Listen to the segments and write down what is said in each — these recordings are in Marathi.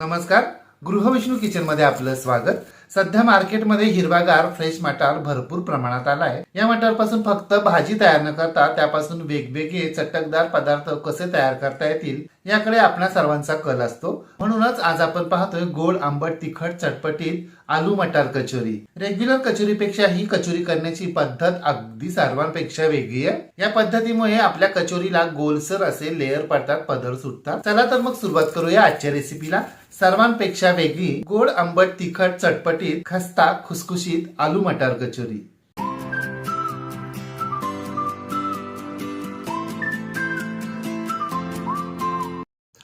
नमस्कार. गृहविष्णू किचनमध्ये आपलं स्वागत. सध्या मार्केटमध्ये हिरवागार फ्रेश मटार भरपूर प्रमाणात आला आहे. या मटारपासून फक्त भाजी तयार न करता त्यापासून वेगवेगळे चटकदार पदार्थ कसे तयार करता येतील याकडे आपल्या सर्वांचा कल असतो. म्हणूनच आज आपण पाहतोय गोड आंबट तिखट चटपटीत आलू मटार कचोरी. रेग्युलर कचोरीपेक्षा ही कचोरी करण्याची पद्धत अगदी सर्वांपेक्षा वेगळी आहे. या पद्धतीमुळे आपल्या कचोरीला गोलसर असे लेअर पडतात पदर सुटतात. चला तर मग सुरुवात करूया आजच्या रेसिपीला सर्वांपेक्षा वेगळी गोड आंबट तिखट चटपटीत खस्ता खुसखुशीत आलू मटार कचोरी.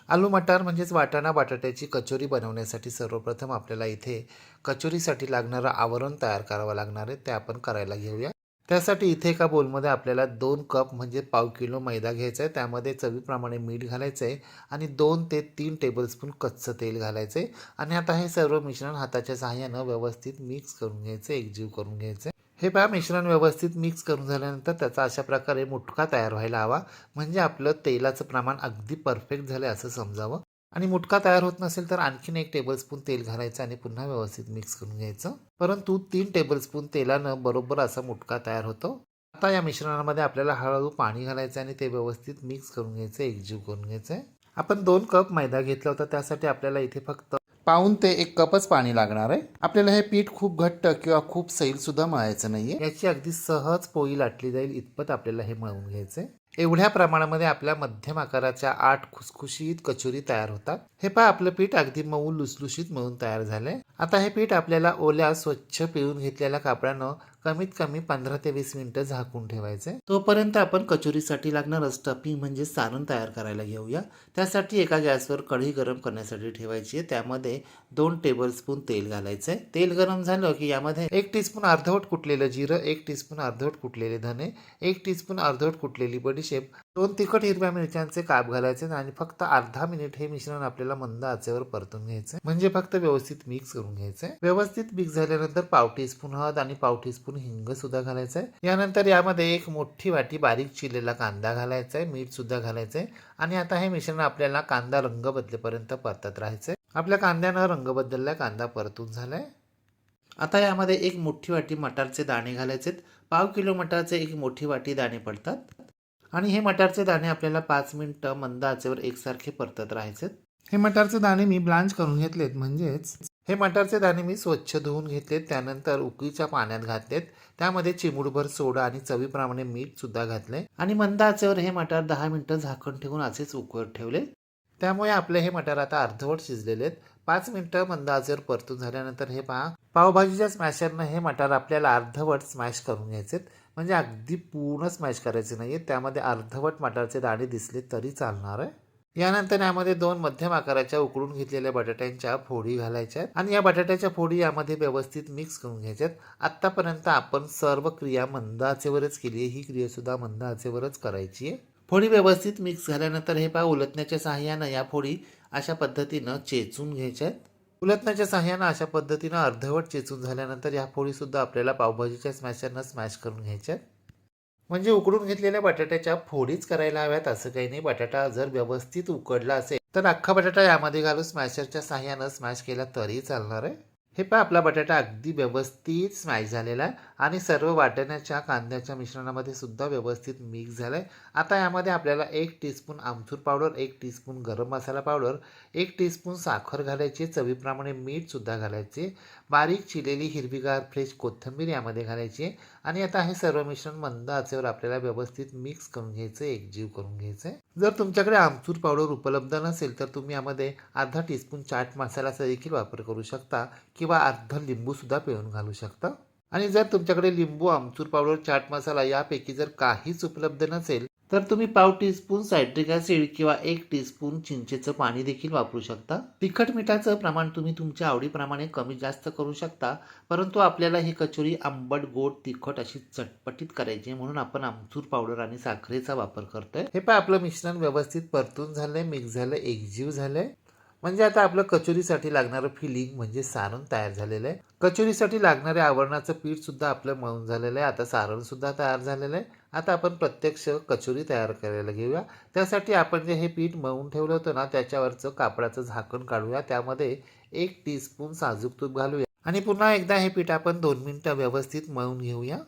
आलू मटार म्हणजेच वाटाणा बटाट्याची कचोरी बनवण्यासाठी सर्वप्रथम आपल्याला इथे कचोरीसाठी लागणारं आवरण तयार करावं लागणार आहे. ते आपण करायला घेऊया. त्यासाठी इथे एका बोलमध्ये आपल्याला दोन कप म्हणजे पाव किलो मैदा घ्यायचा आहे त्यामध्ये चवीप्रमाणे मीठ घालायचं आहे आणि दोन ते तीन टेबलस्पून कच्चं तेल घालायचं आहे आणि आता हे सर्व मिश्रण हाताच्या सहाय्यानं व्यवस्थित मिक्स करून घ्यायचं एकजीव करून घ्यायचं आहे हे पहा मिश्रण व्यवस्थित मिक्स करून झाल्यानंतर त्याचा अशा प्रकारे मुटका तयार व्हायला हवा. म्हणजे आपलं तेलाचं प्रमाण अगदी परफेक्ट झालं असं समजावं. आणि मुटका तयार होत नसेल तर आणखीन एक टेबलस्पून तेल घालायचं आणि पुन्हा व्यवस्थित मिक्स करून घ्यायचं. परंतु तीन टेबलस्पून तेलानं बरोबर असा मुटका तयार होतो. आता या मिश्रणामध्ये आपल्याला हळूहळू पाणी घालायचं आणि ते व्यवस्थित मिक्स करून घ्यायचं एकजीव करून घ्यायचं. आहे आपण दोन कप मैदा घेतला होता त्यासाठी आपल्याला इथे फक्त पाऊन ते एक कपच पाणी लागणार आहे. आपल्याला हे पीठ खूप घट्ट किंवा खूप सैल सुद्धा मळायचं नाहीये. याची अगदी सहज पोळी लाटली जाईल इतपत आपल्याला हे मळून घ्यायचंय. एवढ्या प्रमाणामध्ये आपल्या मध्यम आकाराच्या आठ खुसखुशीत कचोरी तयार होतात. हे पहा आपलं पीठ अगदी मऊ लुसलुशीत मळून तयार झालंय. आता हे पीठ आपल्याला ओल्या स्वच्छ पिळून घेतलेल्या कापडानं कमीत कमी पंधरा ते वीस मिनिटं झाकून ठेवायचे. तोपर्यंत आपण कचोरीसाठी लागणार स्टफिंग म्हणजे सारण तयार करायला घेऊया. त्यासाठी एका गॅसवर कढी गरम करण्यासाठी ठेवायची आहे. त्यामध्ये दोन टेबलस्पून तेल घालायचं आहे तेल गरम झालं की यामध्ये एक टीस्पून अर्धवट कुटलेलं जिरं एक टीस्पून अर्धवट कुटलेले धने एक टीस्पून अर्धवट कुटलेली बडीशेप दोन तिखट हिरव्या मिरच्यांचे काप घालायचे आणि फक्त अर्धा मिनिट हे मिश्रण आपल्याला मंद आचेवर परतून घ्यायचं. म्हणजे फक्त व्यवस्थित मिक्स करून घ्यायचे. व्यवस्थित मिक्स झाल्यानंतर पाव टीस्पून हळद आणि पाव टीस्पून हिंग सुद्धा घालायचंय यानंतर यामध्ये एक मोठी वाटी बारीक चिरलेला कांदा घालायचा आहे. मीठ सुद्धा घालायचंय आणि आता हे मिश्रण आपल्याला कांदा रंग बदलेपर्यंत परतत राहायचंय. आपल्या कांद्यानं रंग बदलला कांदा परतून झालाय. आता यामध्ये एक मोठी वाटी मटारचे दाणे घालायचेत. पाव किलो मटारचे एक मोठी वाटी दाणे पडतात. आणि हे मटारचे दाणे आपल्याला पाच मिनटं मंद आचेवर एकसारखे परतत राहायचे हे मटारचे दाणे मी ब्लांच करून घेतलेत म्हणजेच हे मटारचे दाणे मी स्वच्छ धुवून घेतलेत त्यानंतर उकळीच्या पाण्यात घातलेत. त्यामध्ये चिमूडभर सोडा आणि चवीप्रमाणे मीठ सुद्धा घातले. आणि मंद आचेवर हे मटार दहा मिनटं झाकण ठेवून असेच उकळत ठेवले त्यामुळे आपले हे मटार आता अर्धवट शिजलेले आहेत पाच मिनिटं मंद आचेवर परतून झाल्यानंतर हे पहा पावभाजीच्या स्मॅशरनं हे मटार आपल्याला अर्धवट स्मॅश करून घ्यायचे म्हणजे अगदी पूर्ण स्मॅश करायचे नाही आहे त्यामध्ये अर्धवट मटारचे दाणे दिसले तरी चालणार आहे. यानंतर यामध्ये दोन मध्यम आकाराच्या उकडून घेतलेल्या बटाट्यांच्या फोडी घालायच्या आहेत आणि या बटाट्याच्या फोडी यामध्ये व्यवस्थित मिक्स करून घ्यायच्यात. आत्तापर्यंत आपण सर्व क्रिया मंद आचेवरच केली आहे ही क्रियासुद्धा मंद आचेवरच करायची आहे. फोडी व्यवस्थित मिक्स झाल्यानंतर हे पहा उलटण्याच्या सहाय्यानं या फोडी अशा पद्धतीनं चेचून घ्यायच्या आहेत उलटण्याच्या साह्यानं अशा पद्धतीनं अर्धवट चेचून झाल्यानंतर या फोडीसुद्धा आपल्याला पावभाजीच्या स्मॅशरनं स्मॅश करून घ्यायच्या. म्हणजे उकडून घेतलेल्या बटाट्याच्या फोडीच करायला हव्यात असं काही नाही. बटाटा जर व्यवस्थित उकडला असेल तर अख्खा बटाटा यामध्ये घालून स्मॅशरच्या साह्यानं स्मॅश केला तरी चालणार आहे. हे पहा आपला बटाटा अगदी व्यवस्थित स्मॅश झालेला आहे आणि सर्व वाटण्याच्या कांद्याच्या मिश्रणामध्ये सुद्धा व्यवस्थित मिक्स झालं आहे आता यामध्ये आपल्याला एक टीस्पून आमचूर पावडर एक टीस्पून गरम मसाला पावडर एक टीस्पून साखर घालायची चवीप्रमाणे मीठसुद्धा घालायचे बारीक चिलेली हिरवीगार फ्रेश कोथिंबीर यामध्ये घालायची आणि आता हे सर्व मिश्रण मंद आचेवर आपल्याला व्यवस्थित मिक्स करून घ्यायचं एकजीव करून घ्यायचं. जर तुमच्याकडे आमचूर पावडर उपलब्ध नसेल तर तुम्ही यामध्ये अर्धा टीस्पून चाट मसाल्याचा देखील वापर करू शकता किंवा अर्धा लिंबूसुद्धा पिळून घालू शकता. आणि जर तुमच्याकडे लिंबू आमचूर पावडर चाट मसाला यापैकी जर काहीच उपलब्ध नसेल तर तुम्ही पाव टीस्पून सायट्रिक ॲसिड किंवा एक टीस्पून चिंचेचं पाणी देखील वापरू शकता. तिखट मिठाचं प्रमाण तुम्ही तुमच्या आवडीप्रमाणे कमी जास्त करू शकता परंतु आपल्याला ही कचोरी आंबट गोड तिखट अशी चटपटीत करायची म्हणून आपण आमचूर पावडर आणि साखरेचा वापर करतोय. हे पण आपलं मिश्रण व्यवस्थित परतून झालंय मिक्स झालं एकजीव झालंय. म्हणजे आता आपलं कचोरीसाठी लागणारं फिलिंग म्हणजे सारण तयार झालेलं आहे. कचोरीसाठी लागणाऱ्या आवरणाचं पीठ सुद्धा आपलं मळून झालेलं आहे. आता सारण सुद्धा तयार झालेलं आहे. आता आपण प्रत्यक्ष कचोरी तयार करायला घेऊया. त्यासाठी आपण जे हे पीठ मळून ठेवलं होतं ना त्याच्यावरचं कापडाचं झाकण काढूया. त्यामध्ये एक टीस्पून साजूक तूप घालूया. आणि पुन्हा एकदा हे पीठ आपण दोन मिनटं व्यवस्थित मळून घेऊया.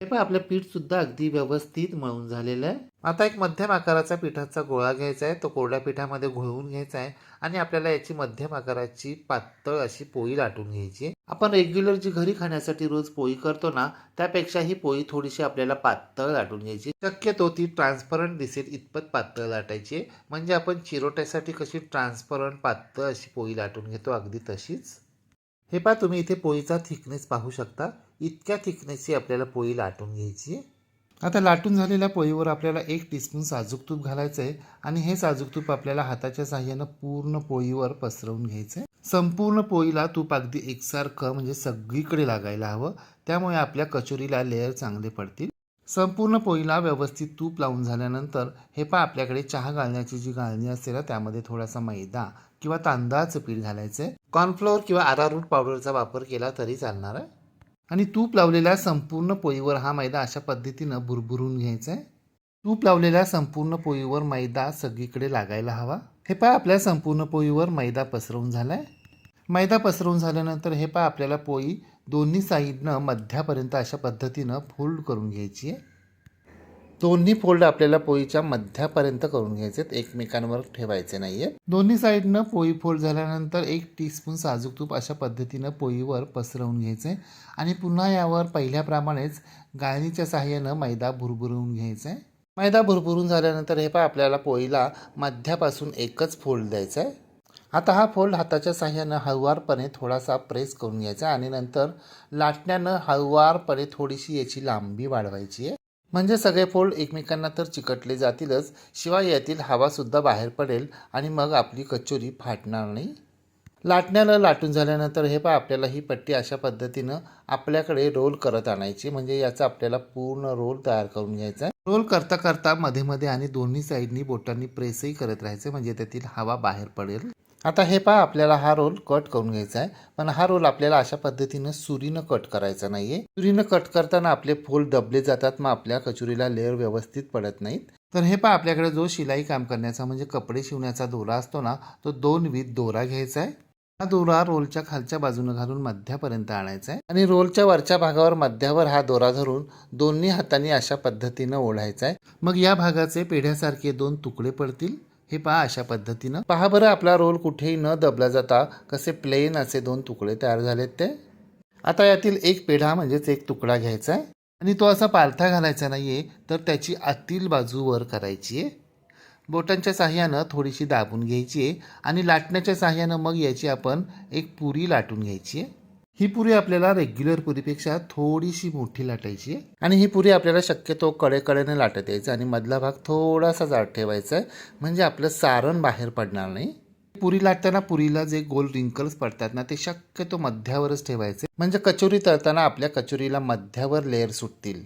हे पण आपलं पीठ सुद्धा अगदी व्यवस्थित मळून झालेलं आहे. आता एक मध्यम आकाराचा पिठाचा गोळा घ्यायचा आहे. तो कोरड्या पिठामध्ये घोळवून घ्यायचा आहे आणि आपल्याला याची मध्यम आकाराची पातळ अशी पोळी लाटून घ्यायची आपण रेग्युलर जी घरी खाण्यासाठी रोज पोळी करतो ना त्यापेक्षा ही पोळी थोडीशी आपल्याला पातळ लाटून घ्यायची शक्यतो ती ट्रान्सपरंट दिसेल इतपत पातळ लाटायची म्हणजे आपण चिरोट्यासाठी कशी ट्रान्सपरंट पातळ अशी पोळी लाटून घेतो अगदी तशीच. हे पहा तुम्ही इथे पोळीचा थिकनेस पाहू शकता. इतक्या थिकनेसची आपल्याला पोळी लाटून घ्यायची आता लाटून झालेल्या पोळीवर आपल्याला एक टीस्पून साजूक तूप घालायचं आहे आणि हे साजूक तूप आपल्याला हाताच्या साह्यानं पूर्ण पोळीवर पसरवून घ्यायचं आहे संपूर्ण पोळीला तूप अगदी एकसारखं म्हणजे सगळीकडे लागायला हवं. त्यामुळे आपल्या कचोरीला लेअर चांगले पडतील. संपूर्ण पोळीला व्यवस्थित तूप लावून झाल्यानंतर हे पहा आपल्याकडे चहा घालण्याची जी गाळणी असते ना त्यामध्ये थोडासा मैदा किंवा तांदळाचं पीठ घालायचं आहे कॉर्नफ्लोअर किंवा आरारूट पावडरचा वापर केला तरी चालणार आहे. आणि तूप लावलेल्या संपूर्ण पोळीवर हा मैदा अशा पद्धतीनं भुरभुरून घ्यायचा आहे. तूप लावलेल्या संपूर्ण पोळीवर मैदा सगळीकडे लागायला हवा. हे पहा आपल्या संपूर्ण पोळीवर मैदा पसरवून झालाय. मैदा पसरवून झाल्यानंतर हे पहा आपल्याला पोळी दोन्ही साईडनं मध्यापर्यंत अशा पद्धतीनं फोल्ड करून घ्यायची आहे. दोन्ही फोल्ड आपल्याला पोळीच्या मध्यापर्यंत करून घ्यायचे आहेत. एकमेकांवर ठेवायचे नाही आहे दोन्ही साईडनं पोळी फोल्ड झाल्यानंतर एक टीस्पून साजूक तूप अशा पद्धतीनं पोळीवर पसरवून घ्यायचे. आणि पुन्हा यावर पहिल्याप्रमाणेच गाळणीच्या साहाय्यानं मैदा भुरभुरवून घ्यायचा. आहे मैदा भुरभुरून झाल्यानंतर हे पहा आपल्याला पोळीला मध्यापासून एकच फोल्ड द्यायचा आहे आता हा फोल्ड हाताच्या साह्यानं हळुवारपणे थोडासा प्रेस करून घ्यायचा आणि नंतर लाटण्यानं हळुवारपणे थोडीशी याची लांबी वाढवायची आहे. म्हणजे सगळे फोल्ड एकमेकांना तर चिकटले जातीलच शिवाय यातील हवासुद्धा बाहेर पडेल आणि मग आपली कचोरी फाटणार नाही. लाटण्याला लाटून झाल्यानंतर हे पहा आपल्याला ही पट्टी अशा पद्धतीनं आपल्याकडे रोल करत आणायची म्हणजे याचा आपल्याला पूर्ण रोल तयार करून घ्यायचा आहे. रोल करता करता मध्ये मध्ये आणि दोन्ही साईडनी बोटांनी प्रेसही करत राहायचे म्हणजे त्यातील हवा बाहेर पडेल. आता हे पहा आपल्याला हा रोल कट करून घ्यायचा आहे. पण हा रोल आपल्याला अशा पद्धतीनं सुरीनं कट करायचा नाहीये. सुरीनं कट करताना आपले फोल दबले जातात मग आपल्या कचोरीला लेअर व्यवस्थित पडत नाहीत. तर हे पहा आपल्याकडे जो शिलाई काम करण्याचा म्हणजे कपडे शिवण्याचा दोरा असतो ना तो दोन वीत दोरा घ्यायचा आहे. हा दोरा रोलच्या खालच्या बाजूने घालून मध्यापर्यंत आणायचा आहे. आणि रोलच्या वरच्या भागावर मध्यावर हा दोरा धरून दोन्ही हातांनी अशा पद्धतीनं ओढायचा आहे. मग या भागाचे पेढ्यासारखे दोन तुकडे पडतील. हे पहा अशा पद्धतीनं. पहा बरं आपला रोल कुठेही न दबला जाता कसे प्लेन असे दोन तुकडे तयार झालेत ते. आता यातील एक पेढा म्हणजेच एक तुकडा घ्यायचा आहे. आणि तो असा पालथा घालायचा नाही आहे तर त्याची आतील बाजू वर करायची आहे. बोटांच्या साह्यानं थोडीशी दाबून घ्यायची आहे आणि लाटण्याच्या साह्यानं मग याची आपण एक पुरी लाटून घ्यायची आहे. ही पुरी आपल्याला रेग्युलर पुरीपेक्षा थोडीशी मोठी लाटायची आहे. आणि ही पुरी आपल्याला शक्यतो कडेकडेने लाटत यायचं आणि मधला भाग थोडासा जाड ठेवायचा आहे. म्हणजे आपलं सारण बाहेर पडणार नाही. पुरी लाटताना पुरीला जे गोल रिंकल्स पडतात ना ते शक्यतो मध्यावरच ठेवायचे. म्हणजे कचोरी तळताना आपल्या कचोरीला मध्यावर लेअर सुटतील.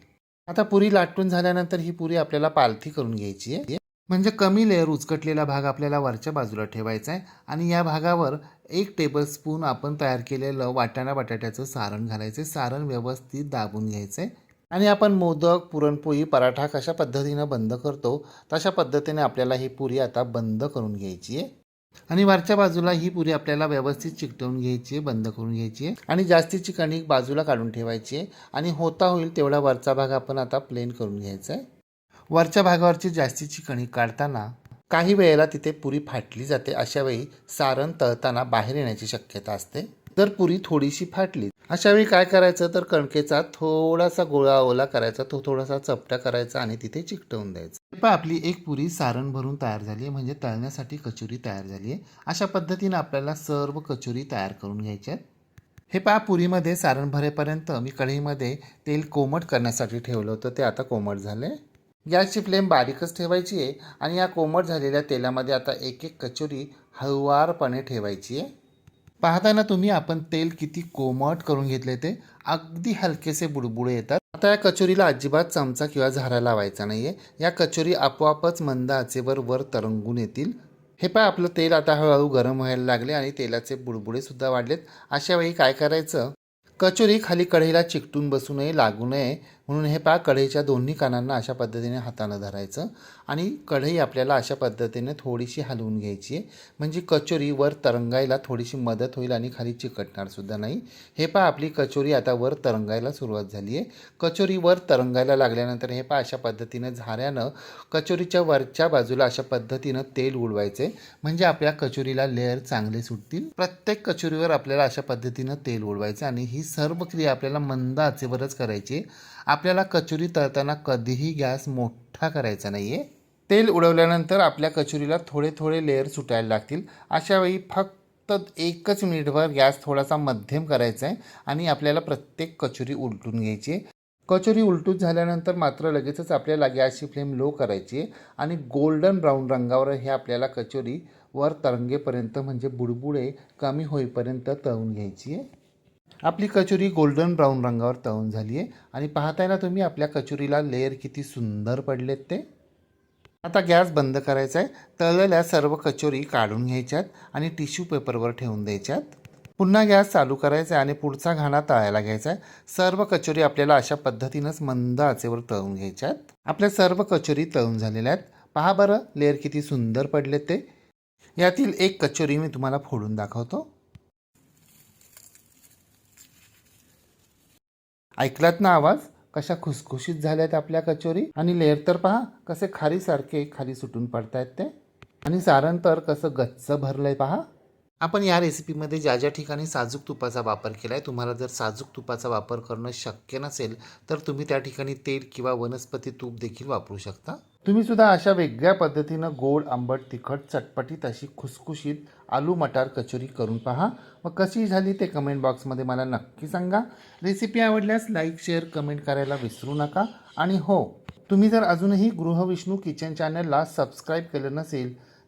आता पुरी लाटून झाल्यानंतर ही पुरी आपल्याला पालथी करून घ्यायची आहे. म्हणजे कमी लेअर उचकटलेला भाग आपल्याला वरच्या बाजूला ठेवायचा आहे. आणि या भागावर एक टेबलस्पून आपण तयार केलेलं वाटाणा बटाट्याचं सारण घालायचं सारण व्यवस्थित दाबून घ्यायचं आहे आणि आपण मोदक पुरणपोळी पराठा कशा पद्धतीनं बंद करतो तशा पद्धतीने आपल्याला ही पुरी आता बंद करून घ्यायची आहे. आणि वरच्या बाजूला ही पुरी आपल्याला व्यवस्थित चिकटवून घ्यायची आहे बंद करून घ्यायची आहे. आणि जास्तीची कणिक बाजूला काढून ठेवायची आहे. आणि होता होईल तेवढा वरचा भाग आपण आता प्लेन करून घ्यायचा आहे. वरच्या भागावरची जास्तीची कणिक काढताना काही वेळेला तिथे पुरी फाटली जाते अशा वेळी सारण तळताना बाहेर येण्याची शक्यता असते. जर पुरी थोडीशी फाटली अशा वेळी काय करायचं? तर कणकेचा थोडासा गोळा ओला करायचा तो थोडासा चपटा करायचा आणि तिथे चिकटवून द्यायचा. पण आपली एक पुरी सारण भरून तयार झाली आहे म्हणजे तळण्यासाठी कचोरी तयार झाली आहे. अशा पद्धतीने आपल्याला सर्व कचोरी तयार करून घ्यायच्या हे पहा पुरीमध्ये सारण भरेपर्यंत मी कढईमध्ये तेल कोमट करण्यासाठी ठेवलं होतं ते आता कोमट झालं आहे गॅसची फ्लेम बारीकच ठेवायची आहे आणि या कोमट झालेल्या तेलामध्ये आता एक एक कचोरी हळुवारपणे ठेवायची आहे. पाहताना तुम्ही आपण तेल किती कोमट करून घेतले ते अगदी हलकेसे बुडबुडे येतात. आता या कचोरीला अजिबात चमचा किंवा झारा लावायचा नाहीये. या कचोरी आपोआपच मंद आचेवर वर तरंगून येतील. हे पहा आपलं तेल आता हळूहळू गरम व्हायला लागले आणि तेलाचे बुडबुडे सुद्धा वाढलेत. अशा वेळी काय करायचं? कचोरी खाली कढईला चिकटून बसू नये लागू नये. म्हणून हे पाक कढईच्या दोन्ही कानांना अशा पद्धतीने हातानं धरायचं. आणि कढई आपल्याला अशा पद्धतीने थोडीशी हलवून घ्यायची आहे. म्हणजे कचोरी वर तरंगायला थोडीशी मदत होईल आणि खाली चिकटणारसुद्धा नाही. हे पहा आपली कचोरी आता वर तरंगायला सुरुवात झाली आहे. कचोरी वर तरंगायला लागल्यानंतर हे पहा अशा पद्धतीने झाऱ्यानं कचोरीच्या वरच्या बाजूला अशा पद्धतीनं तेल उडवायचे. म्हणजे आपल्या कचोरीला लेअर चांगले सुटतील. प्रत्येक कचोरीवर आपल्याला अशा पद्धतीनं तेल उडवायचं आणि ही सर्व क्रिया आपल्याला मंद आचेवरच करायची आपल्याला कचोरी तळताना कधीही गॅस मोठा करायचा नाही आहे तेल उडवल्यानंतर आपल्या कचोरीला थोडे थोडे लेअर सुटायला लागतील. अशावेळी फक्त एकच मिनिटभर गॅस थोडासा मध्यम करायचा आहे आणि आपल्याला प्रत्येक कचोरी उलटून घ्यायची आहे. कचोरी उलटून झाल्यानंतर मात्र लगेचच आपल्याला गॅसची फ्लेम लो करायची आहे आणि गोल्डन ब्राऊन रंगावर हे आपल्याला कचोरी वर तरंगेपर्यंत म्हणजे बुडबुडे कमी होईपर्यंत तळून घ्यायची आहे. आपली कचोरी गोल्डन ब्राऊन रंगावर तळून झाली आहे. आणि पाहताय ना तुम्ही आपल्या कचोरीला लेअर किती सुंदर पडलेत ते. आता गॅस बंद करायचा आहे तळलेल्या सर्व कचोरी काढून घ्यायच्यात आणि टिश्यू पेपरवर ठेवून द्यायच्यात. पुन्हा गॅस चालू करायचा आहे आणि पुढचा घाणा तळायला घ्यायचा आहे सर्व कचोरी आपल्याला अशा पद्धतीनंच मंद आचेवर तळून घ्यायच्यात. आपल्या सर्व कचोरी तळून झालेल्या आहेत. पहा बरं लेअर किती सुंदर पडले ते. यातील एक कचोरी मी तुम्हाला फोडून दाखवतो. ऐकलात ना आवाज? कशा खुसखुशीत झाल्यात आपल्या कचोरी? आणि लेअर तर पहा कसे खारीसारखे खाली सुटून पडतायत ते. आणि सारण तर कसं गच्च भरलंय पहा. आपण या रेसिपीमध्ये ज्या ज्या ठिकाणी साजूक तुपाचा वापर केला आहे तुम्हाला जर साजूक तुपाचा वापर करणं शक्य नसेल तर तुम्ही त्या ठिकाणी तेल किंवा वनस्पती तूप देखील वापरू शकता. तुम्ही सुद्धा अशा वेगळ्या पद्धतीनं गोड आंबट तिखट चटपटीत अशी खुसखुशीत आलू मटार कचोरी करून पहा. व कशी झाली ते कमेंट बॉक्समध्ये मला नक्की सांगा. रेसिपी आवडल्यास लाईक शेअर कमेंट करायला विसरू नका. आणि हो तुम्ही जर अजूनही गृहविष्णू किचन चॅनलला सबस्क्राईब केलं नसेल